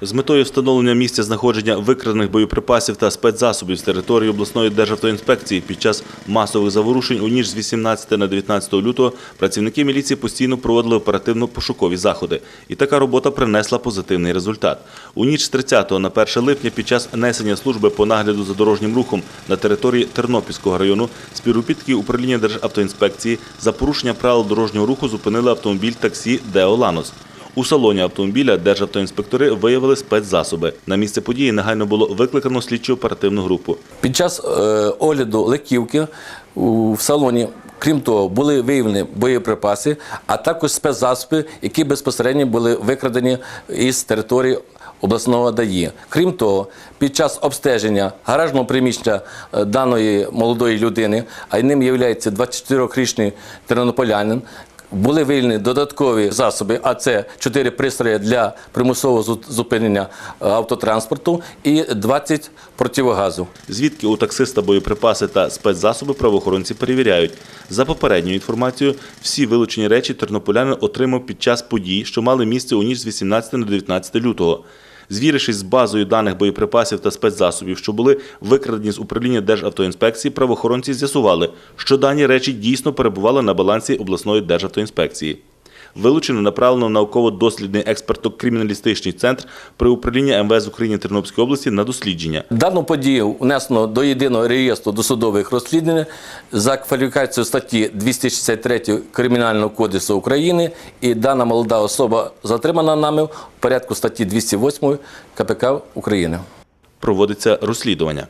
З метою встановлення місця знаходження викрадених боєприпасів та спецзасобів з території обласної державтоінспекції під час масових заворушень у ніч з 18 на 19 лютого працівники міліції постійно проводили оперативно-пошукові заходи. І така робота принесла позитивний результат. У ніч з 30 на 1 липня під час несення служби по нагляду за дорожнім рухом на території Тернопільського району співробітники управління Державтоінспекції за порушення правил дорожнього руху зупинили автомобіль таксі Део Ланос. У салоні автомобіля державтоінспектори виявили спецзасоби. На місце події негайно було викликано слідчо-оперативну групу. Під час е, огляду легківки у, в салоні, крім того, були виявлені боєприпаси, а також спецзасоби, які безпосередньо були викрадені із території обласного ДАІ. Крім того, під час обстеження гаражного приміщення е, даної молодої людини, а ним є 24-річний тернополянин, були виявлені додаткові засоби, а це чотири пристрої для примусового зупинення е, автотранспорту і 20 противогазу. Звідки у таксиста боєприпаси та спецзасоби правоохоронці перевіряють. За попередньою інформацією, всі вилучені речі тернополянин отримав під час подій, що мали місце у ніч з 18 на 19 лютого. Звірившись з базою даних боєприпасів та спецзасобів, що були викрадені з управління Державтоінспекції, правоохоронці з'ясували, що дані речі дійсно перебували на балансі обласної Державтоінспекції. Вилучено направлено науково-дослідний експертно-криміналістичний центр при управлінні МВС України Тернопільської області на дослідження. Дану подію внесено до єдиного реєстру досудових розслідувань за кваліфікацією статті 263 Кримінального кодексу України, і дана молода особа затримана нами в порядку статті 208 КПК України. Проводиться розслідування.